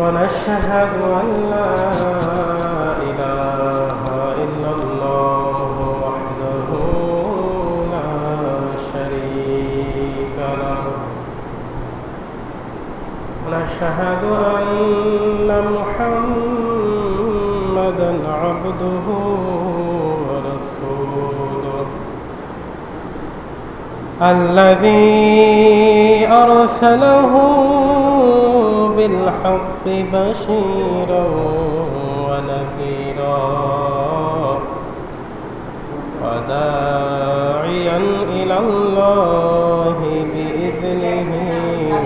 ونشهد أن لا إله إلا الله وحده لا شريك له. ونشهد أن محمدا عبده ورسوله. الذي أرسله بالحق بشيرا ونذيرا وداعيا إلى الله بإذنه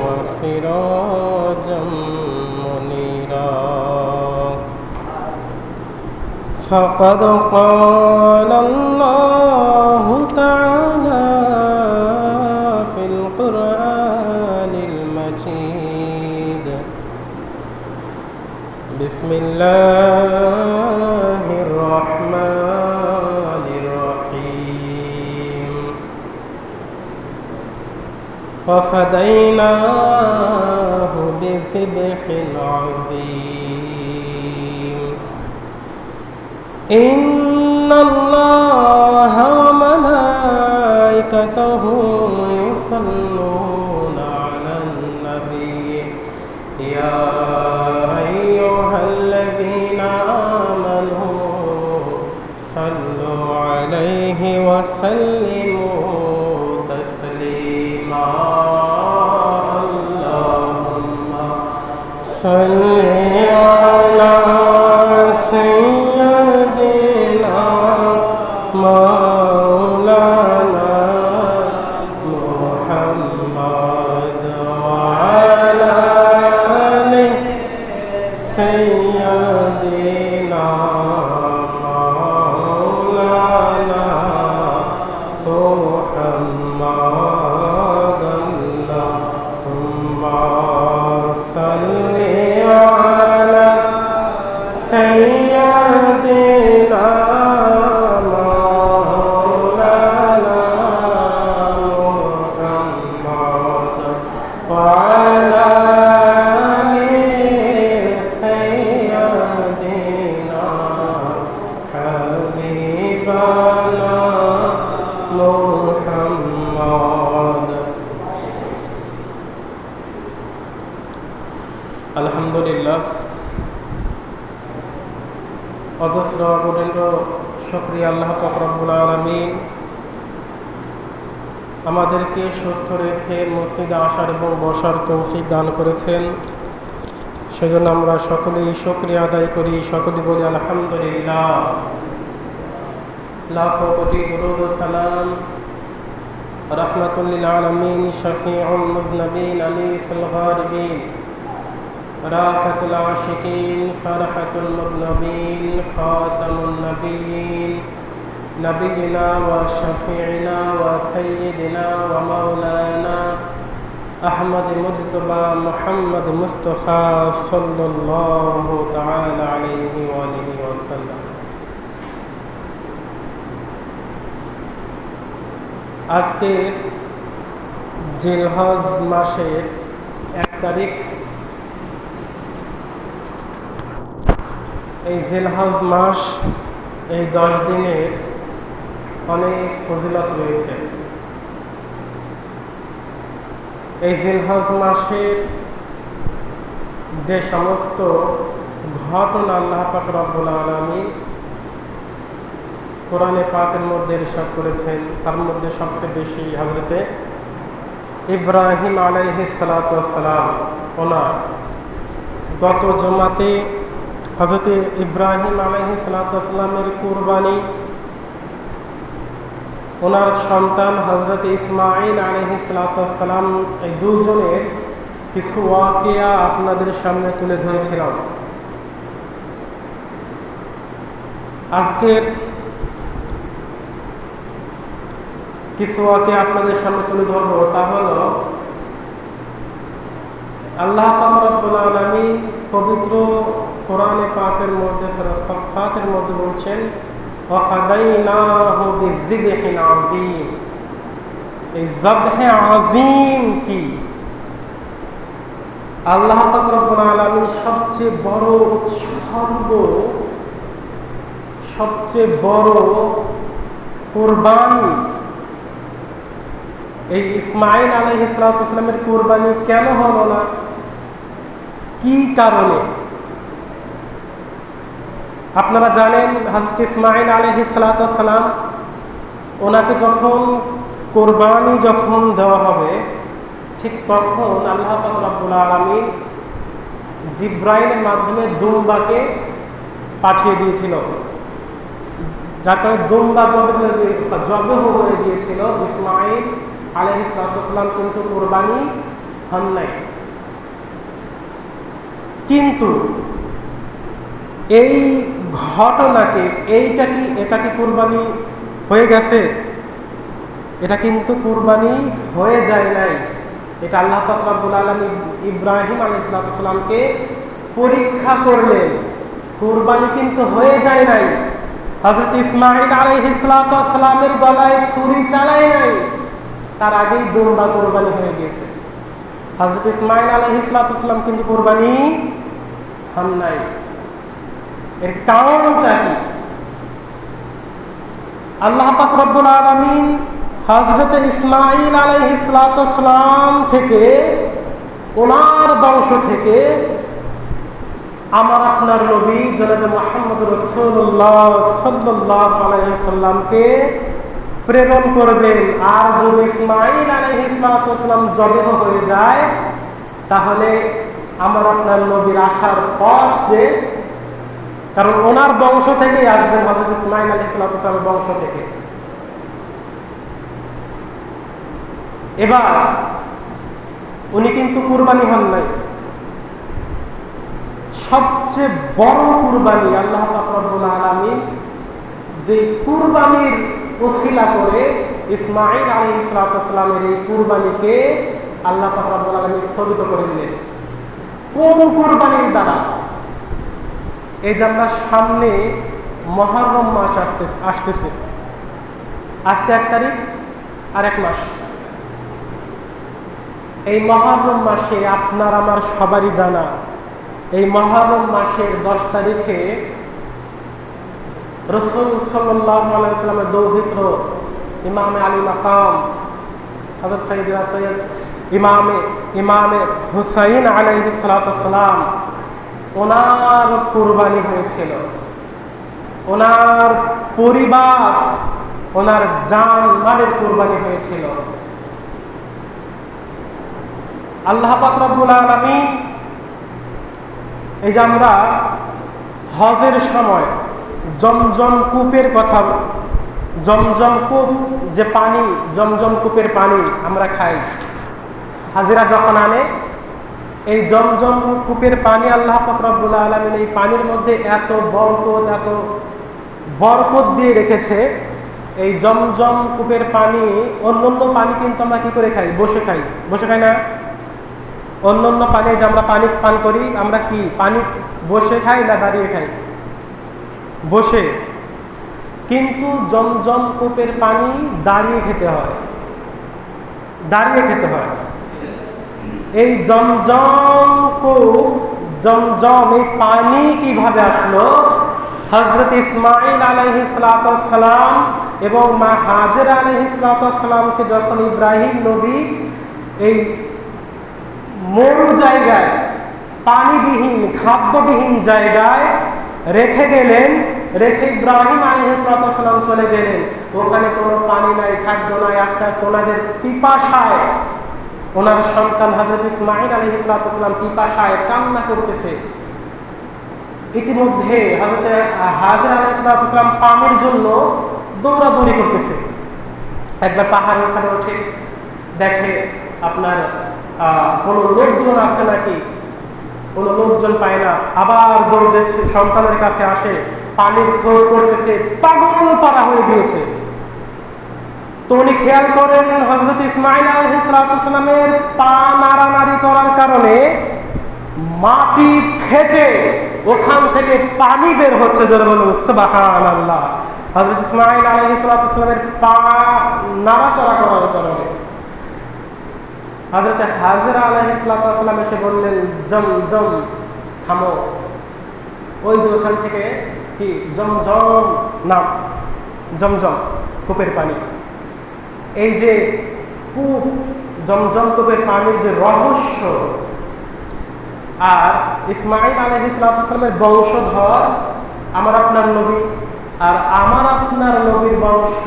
وسراجا منيرا. فقد قال الله تعالى بسم الله الرحمن الرحيم. وفديناه بذبح عظيم إن الله وملائكته يصلون على النبي. يا son আলহামদুলিল্লাহ। অজস্র অগণেন্দ্র শুক্রিয়া আল্লাহ ফকরবুল আলমিন। আমাদেরকে সুস্থ রেখে মসজিদে আসার এবং বসার তৌফিক দান করেছেন। সেজন্য আমরা সকলেই শুক্রিয়া আদায় করি। সকলে বলি আলহামদুলিল্লাহ। লাখো কোটি দুরুদ সালাম। রহমতুল্লিল আলমিন, শফিউল মুজনবিন আলী সুলগারবিন راحة العاشقين فرحة المذنبين خاتم النبيين نبينا وشفيعنا وسيدنا ومولانا أحمد مجتبى محمد مصطفى صلى الله تعالى عليه وآله وسلم আজকের জিলহজ মাসের এক তারিখ এই জেলহাজ মাস এই দশ দিনের অনেক ফজিলত রয়েছে। এই জেলহাজ মাসের যে সমস্ত ঘটনা আল্লাহ পাক রব্বুল আলমী কোরআনে পাকের মধ্যে রিসাদ করেছেন, তার মধ্যে সবচেয়ে বেশি হজরতে ইব্রাহিম আলাইহি সালাতাম ওনার। গত জমাতে হজরতে ইব্রাহিম আলহি সালাতামের কুরবানি ওনার সন্তান হজরত ইসমাইল আলহি সালাতাম এই দুজনের কিছু ওয়াকিয়া আপনাদের সামনে তুলে ধরেছিলাম। আজকের কিছু ওয়াকে আপনাদের সামনে তুলে ধরবো, তা হল আল্লাহ রব্বুল আলমী পবিত্র কোরআনে পাকের মধ্যে, সারা সফাতের মধ্যে বলছেন আজিম কি? সবচেয়ে বড় উৎসর্গ সবচেয়ে বড় কোরবানি, এই ইসমাইল আলহ ইসলাতামের কোরবানি কেন হলো না? কি কারণে? আপনারা জানেন হজরত ইসমাইল আলহ ইসলাতাম ওনাকে যখন কোরবানি যখন দেওয়া হবে, ঠিক তখন আল্লাহ রাবুল আলমী জিব্রাইলের মাধ্যমে দুম্বাকে পাঠিয়ে দিয়েছিল। যার কারণে দুম্বা জবে হয়ে হয়ে গিয়েছিল ইসমাইল আলহ ইসলাতাম কিন্তু কোরবানি হন নাই। কিন্তু এই ঘটনাকে, এইটা কি, এটা কি কোরবানি হয়ে গেছে? এটা কিন্তু কুরবানি হয়ে যায় নাই। এটা আল্লাহ পাকুল আলম ইব্রাহিম আলী ইসলাতামকে পরীক্ষা করলেন। কুরবানি কিন্তু হয়ে যায় নাই। হজরত ইসমাইল আলী ইসলাতামের গলায় ছুরি চালায় নাই। তার আগেই দুম্বা কোরবানি হয়ে গেছে। হজরত ইসমাইল আলী ইসলাতাম কিন্তু কোরবানি হন নাই। এর কারণটা কি? আল্লাহ পাক রব্বুল আলমিন হজরত ইসমাইল আলাই ইসলাতাম থেকে ওনার বংশ থেকে আমার আপনার নবী জনাব মোহাম্মদ রসুল্লাহ সাল্লাহ আলাইসাল্লামকে প্রেরণ করবেন। আর যদি ইসমাইল আলাই ইসলাতাম জবেহ হয়ে যায়, তাহলে আমার আপনার নবীর আসার পর যে কারণ ওনার বংশ থেকেই আসবেন হজরত ইসমাইল আলী ইসলাতামের বংশ থেকে। এবার উনি কিন্তু কুরবানি হন নাই। সবচেয়ে বড় কুরবানি আল্লাহ আলমী যে কুরবানির ওসিলা করে ইসমাইল আলী ইসলাতামের এই কুরবানিকে আল্লাহ আলমী স্থগিত করে দিলেন। কোন কুরবানির দ্বারা? এই যে আমরা সামনে মহারম মাস আসতে আসতেছে। আজকে এক তারিখ আর এক মাস। এই মহারম মাসে আপনার আমার সবারই জানা। এই মহারম মাসের দশ তারিখে রসুল সাল্লামের দৌহিত্র, ইমামে আলী মাকাম সৈয়দ ইমামে ইমামে হুসাইন আলহিসাম ওনার কোরবানি হয়েছিল। ওনার পরিবার, ওনার জান মারের কোরবানি হয়েছিল। আল্লাহ পাকরবুল আলমী এই যে আমরা হজের সময় জমজম কূপের কথা, জমজম কূপ যে পানি, জমজম কূপের পানি আমরা খাই। হাজিরা যখন আনে এই জমজম কূপের পানি আল্লাহ ফকরবুল আলমিন এই পানির মধ্যে এত বরকত এত বরকত দিয়ে রেখেছে। এই জমজম কূপের পানি অন্য অন্য পানি কিন্তু আমরা কী করে খাই? বসে খাই। বসে খাই না? অন্য অন্য পানি যে আমরা পানি পান করি, আমরা কি পানি বসে খাই না দাঁড়িয়ে খাই? বসে। কিন্তু জমজম কূপের পানি দাঁড়িয়ে খেতে হয়। দাঁড়িয়ে খেতে হয়। এই জমজম কূপ জমজম এই পানি কীভাবে আসলো? হজরত ইসমাইল আলহিসাম এবং মা হাজর আলহিসামকে যখন ইব্রাহিম নবী এই মরু জায়গায়, পানিবিহীন, খাদ্যবিহীন জায়গায় রেখে গেলেন রেখে ইব্রাহিম আলহিসাম চলে গেলেন। ওখানে কোনো পানি নাই, খাদ্য নাই, আস্তে আস্তে ওনাদের পিপাসায় ওনার সন্তান হজরত ইসমাইল আলী ইসলাতাম পিপাসায় কান্না করতেছে। ইতিমধ্যে হজরত হাজর আলী ইসলাতাম পানির জন্য দৌড়াদৌড়ি করতেছে। একবার পাহাড়ের ওখানে ওঠে, দেখে আপনার কোনো লোকজন আছে নাকি? কোনো লোকজন পায় না। আবার দৌড়ে সন্তানের কাছে আসে, পানির খোঁজ করতেছে, পাগল পাড়া হয়ে গিয়েছে। তো উনি খেয়াল করেন হজরত ইসমাইল আলহিসামের পা নাড়ানাড়ি করার কারণে মাটি ফেটে ওখান থেকে পানি বের হচ্ছে আল্লাহ হজরত ইসমাইল আলহিসামের পা নাড়াচড়া করার কারণে। হজরত হাজরা আলহিসাম এসে বললেন, জম জম, থামো। ওই যে ওখান থেকে কি? জমজম নাম। জমজম কূপের পানি। এই যে কূপ জমজম পানির যে রহস্য, আর ইসমাইল আলহ ইসলামের বংশধর আমার আপনার নবী, আর আমার আপনার নবীর বংশ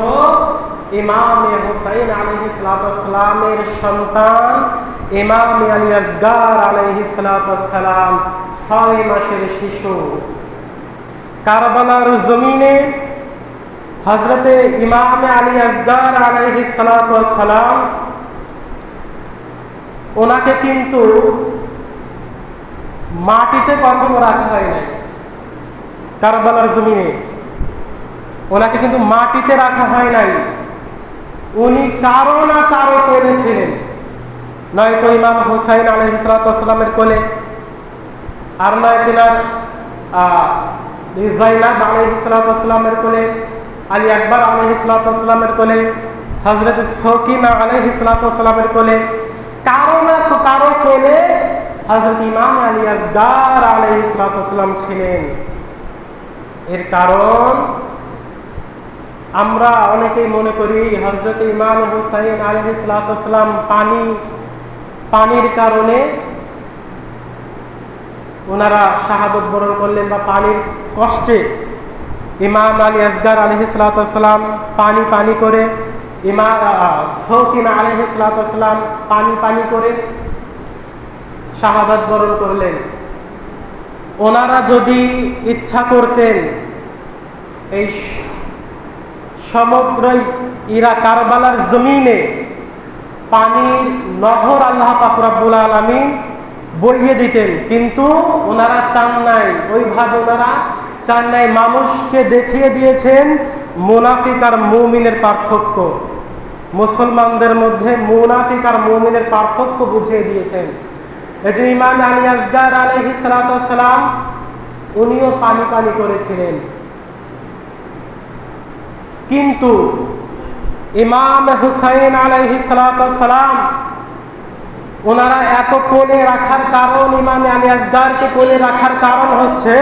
ইমামে হুসাইন আলহ ইসলামের সন্তান ইমামে আলী আসগার আলহ ইসলাম ছয় মাসের শিশু। কারবালার জমিনে হজরতে ইমামে আলী আসগার আলহ সালাম ওনাকে কিন্তু মাটিতে কখনো রাখা হয় নাই, কারবালার জমিনে। ওনাকে কিন্তু মাটিতে রাখা হয় নাই। উনি কারও না কারও কোলে ছিলেন। নয়তো ইমাম হুসাইন আলহিসামের কোলে, আর নয় তিনার জাইনাব আলহিসামের কোলে। আলী আকবর আলহিসামের কোলে হজরত সকিনা আলহিসামের কোলে, কারও না কারও কোলে হজরত ইমাম আলী আসগার আলহিসাম ছিলেন। এর কারণ, আমরা অনেকেই মনে করি হজরত ইমাম হুসাইন আলহিসাম পানি, পানির কারণে ওনারা শাহাদত বরণ করলেন বা পানির কষ্টে ইমাম আলী আসগার আলহিসাম পানি পানি করে, ইমা সৌকিন আলহিসাম পানি পানি করে শাহাদাত বরণ করলেন। ওনারা যদি ইচ্ছা করতেন, এই সমগ্র ইরা কারবালার জমিনে পানির নহর আল্লাহ পাকুরাবুল আলমিন বইয়ে দিতেন। কিন্তু ওনারা চান নাই। ওইভাবে ওনারা চান নাই। মানুষকে দেখিয়ে দিয়েছেন মুনাফিক আর মুমিনের পার্থক্য। মুসলমানদের মধ্যে মুনাফিক আর মুমিনের পার্থক্য বুঝিয়ে দিয়েছেন। এই যে ইমাম আলী আসগার আলহি সালাম উনিও পানি পানি করেছিলেন। কিন্তু ইমাম হুসাইন আলহি সালাম ওনারা এত কোলে রাখার কারণ ইমাম আলী আসগারকে কোলে রাখার কারণ হচ্ছে,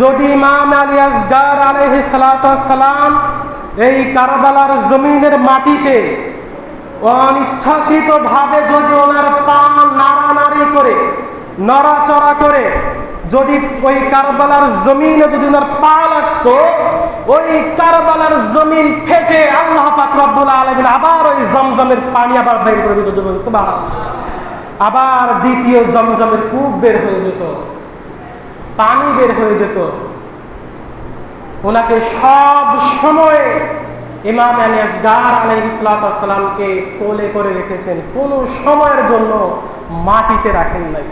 যদি ইমাম আলী আসগার আলহি সালাম এই কারবালার জমিনের মাটিতে অনিচ্ছাকৃত ভাবে যদি ওনার পা নাড়ানাড়ি করে, নড়াচড়া করে, যদি ওই কারবালার জমিনে যদি ওনার পা লাগতো ওই কারবালার জমিন ফেটে আল্লাহ পাক রব্বুল আলমিন আবার ওই জমজমের পানি আবার বের করে দিত। আবার দ্বিতীয় জমজমের কূপ বের হয়ে যেত। পানি বের হয়ে যেত। ওনাকে সব সময় ইমাম আলী আসগার আলহিসামকে কোলে করে রেখেছেন। কোনো সময়ের জন্য মাটিতে রাখেন নাই।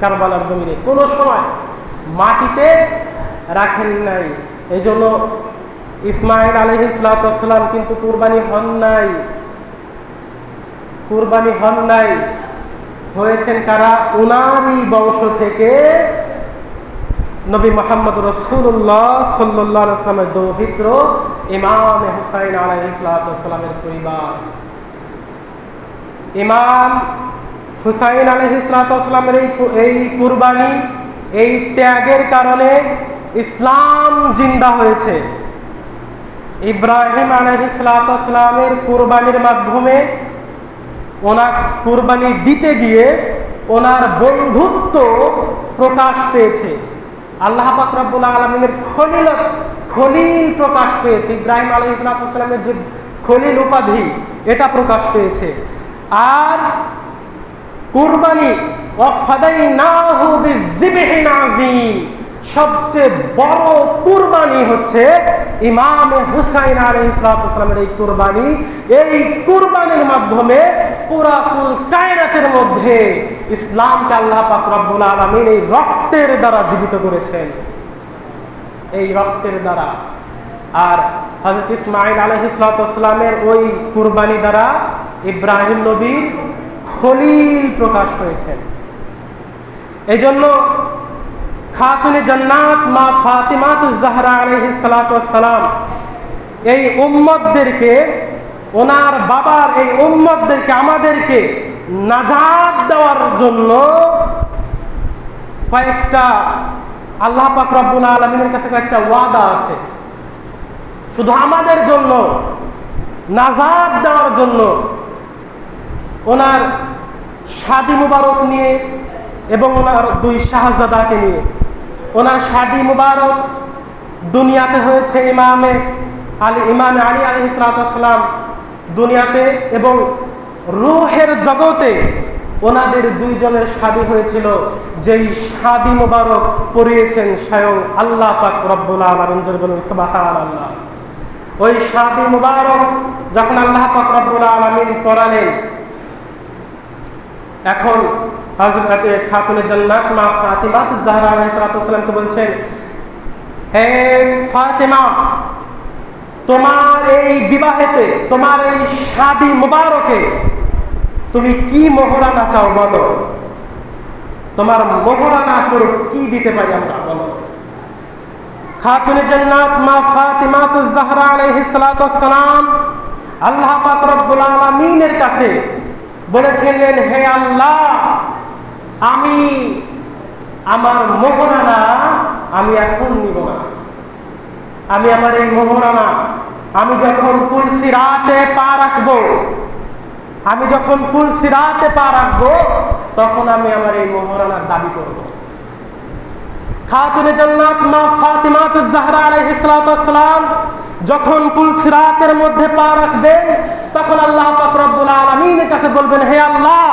কারবালার জমিনে কোনো সময় মাটিতে রাখেন নাই। এই জন্য ইসমাইল আলহিসাম কিন্তু কুরবানি হন নাই। কুরবানি হন নাই। হয়েছেন কারা? উনারই বংশ থেকে নবী মোহাম্মদ রসুল্লাহ সাল্লাহ আসলামের দৌহিত্র ইমাম হুসাইন আলাইসালামের পরিবার। ইমাম হুসাইন আলহিসামের এই এই কুরবানি, এই ত্যাগের কারণে ইসলাম জিন্দা হয়েছে। ইব্রাহিম আলহিসামের কুরবানির মাধ্যমে ওনার কুরবানি দিতে গিয়ে ওনার বন্ধুত্ব প্রকাশ পেয়েছে। আল্লাহ বাকরাবুল আলমিনের খলিল খলিল প্রকাশ পেয়েছে। ইব্রাহিম আলহ ইসলামের যে খলিল উপাধি, এটা প্রকাশ পেয়েছে। আর কুরবানি সবচেয়ে বড় কুরবানি হচ্ছে ইমামে হুসাইন আলী ইসলামের এই কুরবানি। এই কুরবানির মাধ্যমে পুরা কুল কায়নাতের মধ্যে ইসলামকে আল্লাহ পাক আলমিন এই রক্তের দ্বারা জীবিত করেছেন। এই রক্তের দ্বারা। আর হজরত ইসমাইল আলহিসামের ওই কুরবানি দ্বারা ইব্রাহিম নবীর খলিল প্রকাশ হয়েছেন এই জন্য খাতুনে জান্নাত মা ফাতিমাত জাহরা আলহিসালাম এই উম্মতদেরকে, ওনার বাবার এই উম্মতদেরকে আমাদেরকে নাজাদ দেওয়ার জন্য কয়েকটা আল্লাহ পাক রব্বুল আলমিনের কাছে কয়েকটা ওয়াদা আছে। শুধু আমাদের জন্য নাজাদ দেওয়ার জন্য ওনার শাদি মুবারক নিয়ে এবং ওনার দুই শাহজাদাকে নিয়ে ওনার শাদি মুবারক দুনিয়াতে হয়েছে ইমামে আলী ইমামে আলী আলী ইসলাতাম দুনিয়াতে এবং রুহের জগতে ওনাদের দুইজনের শাদি হয়েছিল। যেই শাদি মুবারক পড়িয়েছেন স্বয়ং আল্লাহ পাক রব্বুল আলমিন বলুন সুবাহান আল্লাহ ওই শাদি মুবারক যখন আল্লাহ পাক রব্বুল আলমিন পড়ালেন এখন জান্নাত মা বলছেন, হে ফাতেমা, তোমার এই বিবাহেতে, তোমার এই শাদি মুবারকে তুমি কি মোহরানা চাও বলো? তোমার মোহরানা স্বরূপ কি দিতে পারি আমরা বলো? খাতুনে জান্নাত মা ফাতিমাত জাহরা আলাইহিস সালাতু সালাম আল্লাহ পাক রব্বুল আলামিনের কাছে বলেছিলেন, হে আল্লাহ আমি আমার মোহরানা আমি এখন নিব না। আমি আমার এই মোহরানা আমি যখন তুলসি রাতে পা রাখব, আমি যখন তুলসি রাতে পা রাখব, তখন আমি আমার এই মোহরানার দাবি করব। খাতুনে জান্নাত মা ফাতিমাত জাহরা আলাইহিস সালাম যখন পুলসিরাতের মধ্যে পা রাখবেন, তখন আল্লাহ পাক রব্বুল আলামিনের কাছে বলবেন, হে আল্লাহ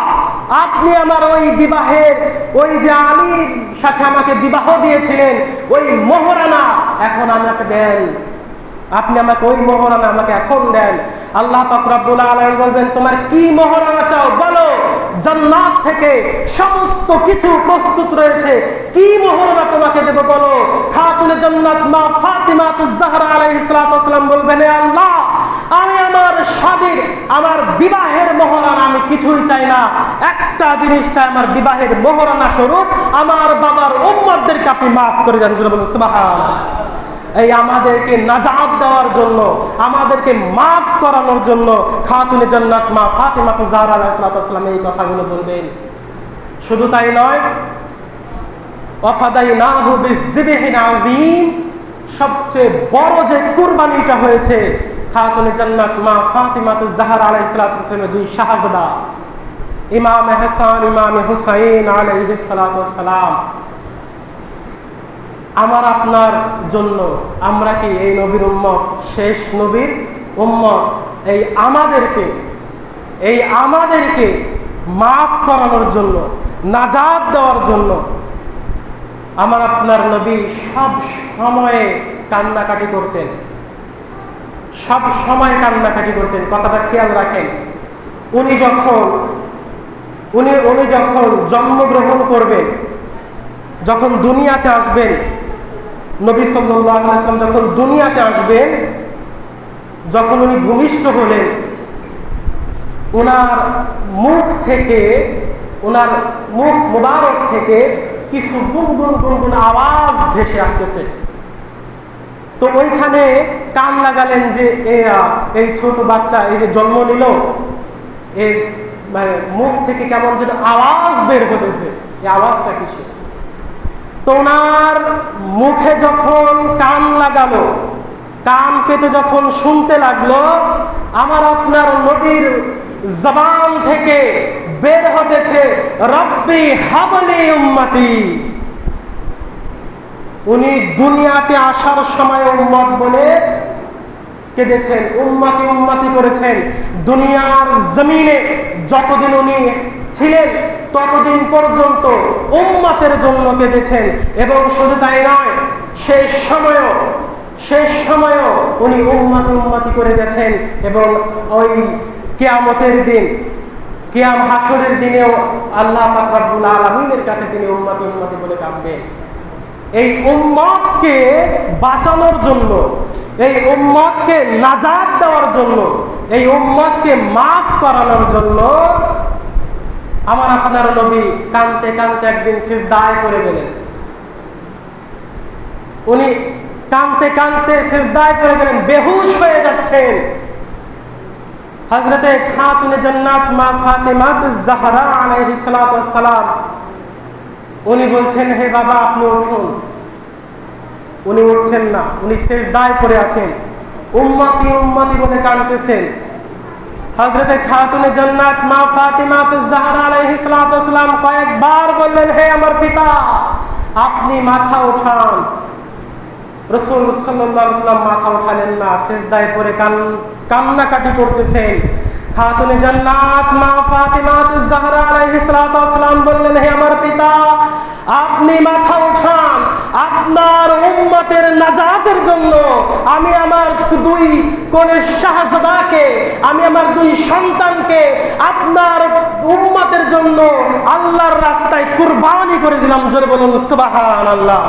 আপনি আমার ওই বিবাহের, ওই যে আলীর সাথে আমাকে বিবাহ দিয়েছিলেন, ওই মোহরানা এখন আমাকে দেন। আপনি আমাকে ওই মোহরানা আমাকে এখন দেন। আল্লাহ পাক রব্বুল বলবেন, তোমার কি মোহরানা চাও বলো। জান্নাত থেকে সমস্ত কিছু প্রস্তুত রয়েছে। কি মোহরানা তোমাকে দেব বলো। খাতুনে জান্নাত মা ফাতিমা জাহরা আলাইহিস সালাম বলবেন আল্লাহ আমি আমার স্বাদের আমার বিবাহের মোহরানা আমি কিছুই চাই না। একটা জিনিস চাই আমার বিবাহের মোহরানা স্বরূপ, আমার বাবার উম্মতদেরকে আপনি মাফ করে দেন এই আমাদেরকে নাজাব দেওয়ার জন্য, আমাদেরকে মাফ করানোর জন্য খাতুনে জান্নাত মা ফাতিমা তো জাহরা আলাইহিসসালাম এই কথাগুলো বলবেন। শুধু তাই নয়, ওয়াফাদাইনাহু বিযিবহিন আযীম, সবচেয়ে বড় যে কুরবানিটা হয়েছে খাতুনে জান্নাত মা দুই শাহজাদা। ইমাম হাসান, ইমাম হুসাইন আমার আপনার জন্য আমরা কি এই নবীর উম্মত, শেষ নবীর উম্মত? এই আমাদেরকে এই আমাদেরকে মাফ করানোর জন্য নাজাদ দেওয়ার জন্য আমার আপনার নবী সব সময়ে কান্নাকাটি করতেন। সব সময় কান্নাকাটি করতেন, কথাটা খেয়াল রাখেন। উনি যখন, উনি উনি যখন জন্মগ্রহণ করবেন, যখন দুনিয়াতে আসবেন, নবী সাল্লাম যখন দুনিয়াতে আসবেন, যখন উনি ভূমিষ্ঠ হলেন ওনার মুখ থেকে ওনার মুখ মুবারক থেকে কিছু গুনগুন গুনগুন আওয়াজ ভেসে আসতেছে। তো ওইখানে কান লাগালেন যে এই ছোট বাচ্চা, এই যে জন্ম নিল এর মানে মুখ থেকে কেমন যেন আওয়াজ বের হতেছে এই আওয়াজটা কিসে তো ওনার মুখে যখন কান লাগালো, কান পেতে যখন শুনতে লাগল, আমার আপনার নবীর জবান থেকে বের হতেছে, রব্বি হাবলি উম্মতি। উনি দুনিয়াতে আসার সময় উম্মত বলে কেঁদেছেন, উম্মাতি উম্মাতি করেছেন। দুনিয়ার জমিনে যতদিন উনি ছিলেন, ততদিন পর্যন্ত উম্মাতের জন্য কেঁদেছেন। এবং শুধু তাই নয় শেষ সময়ও শেষ সময়ও উনি উম্মাতি উম্মাতি করে গেছেন এবং ওই কেয়ামতের দিন, কেয়াম হাসরের দিনেও আল্লাহ পাক রব্বুল আলামিনের কাছে তিনি উম্মতি উম্মতি বলে কাঁদবে এই উম্মতকে বাঁচানোর জন্য, এই উম্মতকে নাজাত দেওয়ার জন্য, এই উম্মতকে মাফ করানোর জন্য আমার আপনার নবী কানতে কানতে একদিন সিজদায় করে গেলেন। উনি কানতে কানতে সিজদায় করে গেলেন, বেহুশ হয়ে যাচ্ছেন। হজরতে খাতুনে জান্নাত মা ফাতেমা জাহরা আলাইহিস সালাম উনি বলছেন, হে বাবা, আপনি উঠুন। উনি উঠছেন না, উনি সেজদায় পড়ে আছেন। উম্মতি উম্মতি বলে কাঁদতেছেন। হজরতে খাতুনে জান্নাত মা ফাতিমা জাহরা আলাইহিস সালাম কয়েকবার বললেন, হে আমার পিতা, আপনি মাথা উঠান। রসুল সাল্লাম মাথা উঠালেন না শেষদায় পরে কান, কান্নাকাটি করতেছেন। খাতুনে জান্নাত মা ফাতিমা জাহরা আলাইহিস ওয়াসসালাম বললেন, হে আমার পিতা, আপনি মাথা উঠান। আপনার উম্মতের নাজাতের জন্য আমি আমার দুই কোনের শাহজাদাকে, আমি আমার দুই সন্তানকে আপনার উম্মতের জন্য আল্লাহর রাস্তায় কুরবানি করে দিলাম। জোরে বলুন, সুবহানাল্লাহ।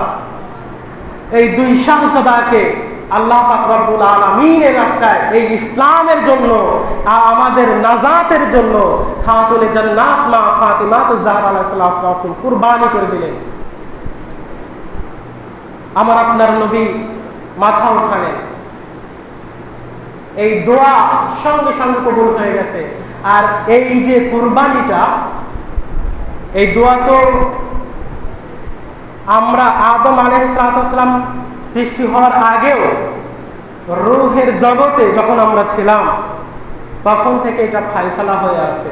এই দুই শাহজাদাকে আল্লাহ পাক রব্বুল আলামিনের রাস্তায় এই ইসলামের জন্য আমাদের নাজাতের জন্য মা ফাতিমা জাহরা আলাইহিস কুরবানি করে দিলেন। আমার আপনার নবী মাথা এই দোয়া সঙ্গে সঙ্গে কবুল হয়ে গেছে। আর এই যে কুরবানিটা, এই দোয়া তো আমরা আদম আলহাম সৃষ্টি হওয়ার আগেও রুহের জগতে যখন আমরা ছিলাম, তখন থেকে এটা ফাইসালা হয়ে আছে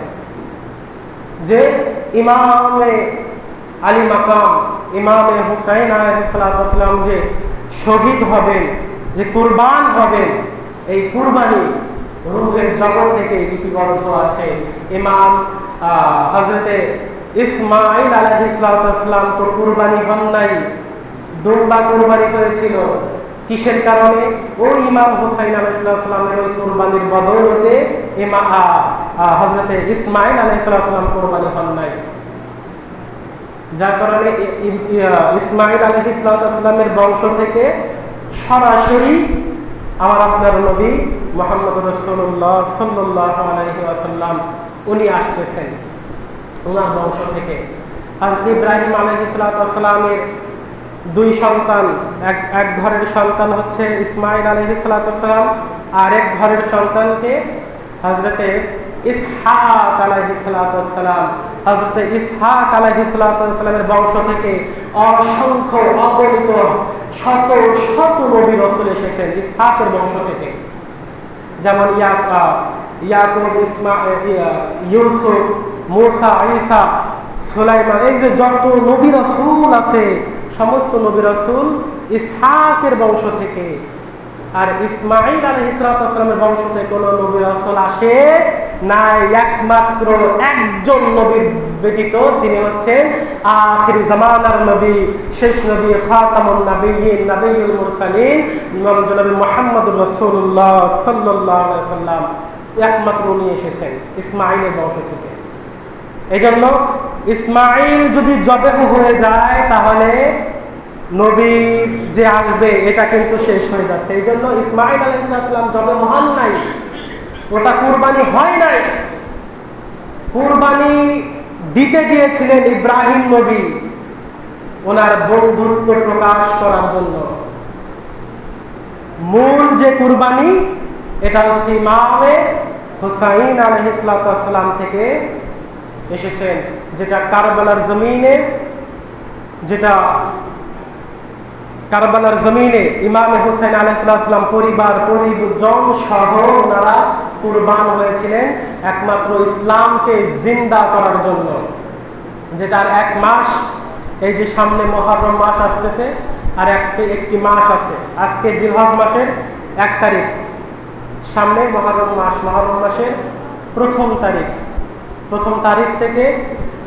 যে ইমামে আলী মাকাম, ইমামে হুসাইন আলহাম যে শহীদ হবেন, যে কুরবান হবেন, এই কুরবানি রুহের জগৎ থেকে লিপিবদ্ধ আছে। ইমাম হজরতে ইসমাইল আলহিসাম তো কুরবানি হন নাই। দুম্বা কুরবানি করেছিল কিসের কারণে? ওই ইমাম হুসাইন আলাইসালামের ওই কুরবানির বদৌলতে ইমা হজরতে ইসমাইল আলাইসালাম কুরবানি হন নাই। যার কারণে ইসমাইল আলহিসামের বংশ থেকে সরাসরি আমার আপনার নবী মোহাম্মদ রসুল্লাহ সাল্লাহ আলহি আসাল্লাম উনি আসতেছেন। ওনার বংশ থেকে। হজরত ইব্রাহিম আলহিসামের দুই সন্তান, এক এক ঘরের সন্তান হচ্ছে ইসমাইল আলহিসাম আর এক ঘরের সন্তানকে হজরতে ইসহাক আলাইহিসালাম হজরতে ইসহাক আলাইহিসালামের বংশ থেকে অসংখ্য অগণিত শত শত নবী রসুল এসেছেন ইসহাকের বংশ থেকে। যেমন ইয়াকুব, ইসমা ইউসুফ, মুসা, ঈসা সুলাইমান, এই যে যত নবী রসুল আছে, সমস্ত নবী রসুল ইসহাকের বংশ থেকে। আর ইসমাইল ইসলামের বংশ থেকে নবী রসুল আসে নাই। একমাত্র একজন নবীর ব্যতীত তিনি হচ্ছেন আখিরি জামানার নবী, শেষ নবী খাতামুন নবী নবীল মুরসালিন জনাবী মোহাম্মদ রসুল্লাহ সাল্লাহ সাল্লাম একমাত্র উনি এসেছেন ইসমাইলের বংশ থেকে। এই জন্য ইসমাইল যদি জবেহ হয়ে যায়, তাহলে নবীর যে আসবে, এটা কিন্তু শেষ হয়ে যাচ্ছে। এই জন্য ইসমাইল আলাইসালাম জবে মহান নাই। ওটা কুরবানি হয় নাই। কুরবানি দিতে গিয়েছিলেন ইব্রাহিম নবী, ওনার বন্ধুত্ব প্রকাশ করার জন্য। মূল যে কুরবানি, এটা হচ্ছে ইমামে হুসাইন আলহিসাম থেকে এসেছেন, যেটা কারবালার জমিনে, যেটা কারবালার জমিনে ইমাম হুসেন আলাইসালাম পরিবার, পরিজন সহ ওনারা কুরবান হয়েছিলেন একমাত্র ইসলামকে জিন্দা করার জন্য। যেটার এক মাস, এই যে সামনে মহরম মাস আসতেছে, আর একটি একটি মাস আছে। আজকে জিলহজ মাসের এক তারিখ। সামনে মহরম মাস, মহরম মাসের প্রথম তারিখ। প্রথম তারিখ থেকে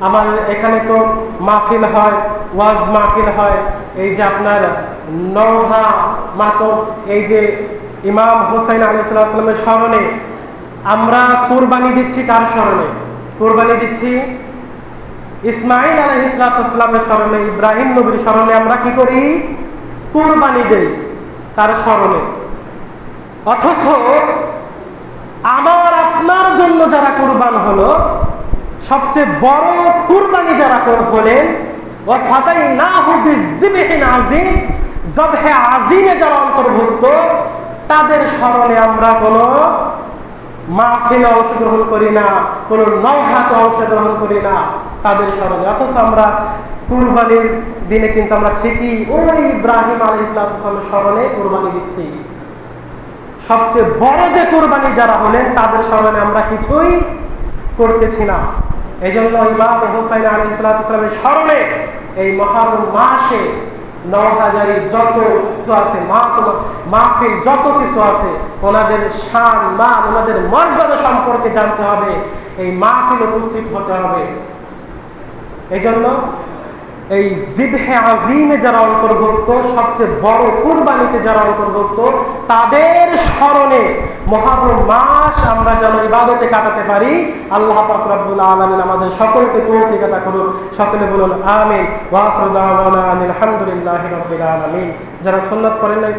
আমার এখানে তো মাহফিল হয়, ওয়াজ মাহফিল হয়। এই যে আপনার নহা মাতম এই যে ইমাম হুসাইন আলিয়াল্লামের স্মরণে আমরা কোরবানি দিচ্ছি কার স্মরণে? কোরবানি দিচ্ছি ইসমাইল আলহ ইসলাতামের স্মরণে, ইব্রাহিম নবীর স্মরণে আমরা কি করি? কোরবানি দেই তার স্মরণে। অথচ আমার আপনার জন্য যারা কোরবান হলো সবচেয়ে বড় কুরবানি যারা কর- হলেন ও না হুবি জিবিহিন আজিম আজিমে যারা অন্তর্ভুক্ত, তাদের স্মরণে আমরা কোনো মাহফিলে অংশগ্রহণ করি না, কোনো নৌহাতে অংশগ্রহণ করি না, তাদের স্মরণে। অথচ আমরা কুরবানির দিনে কিন্তু আমরা ঠিকই ওই ইব্রাহিম আলী ইসলামের স্মরণে কুরবানি দিচ্ছি। সবচেয়ে বড় যে কোরবানি যারা হলেন, তাদের স্মরণে আমরা কিছুই করতেছি না। এই জন্য ইমাম হোসাইন আলী ইসলামের স্মরণে এই মহারম মাসে নহাজারি যত কিছু আছে মাহফিল যত কিছু আছে, ওনাদের শান, মান, ওনাদের মর্যাদা সম্পর্কে জানতে হবে। এই মাহফিল উপস্থিত হতে হবে। এই জন্য এই জিবহে আজিমে যারা অন্তর্ভুক্ত, সবচেয়ে বড় কুরবানিতে যারা অন্তর্ভুক্ত, তাদের স্মরণে মহারম মাস আমরা যেন ইবাদতে কাটাতে পারি। আল্লাহ পাকুল আলমিন আমাদের সকলকে তৌফিক করুক। সকলে বলুন, আমিন। ওয়া আখিরু দাওয়ানা আনিল হামদুলিল্লাহি রাব্বিল আলামিন। যারা সন্ন্যত করেন নাই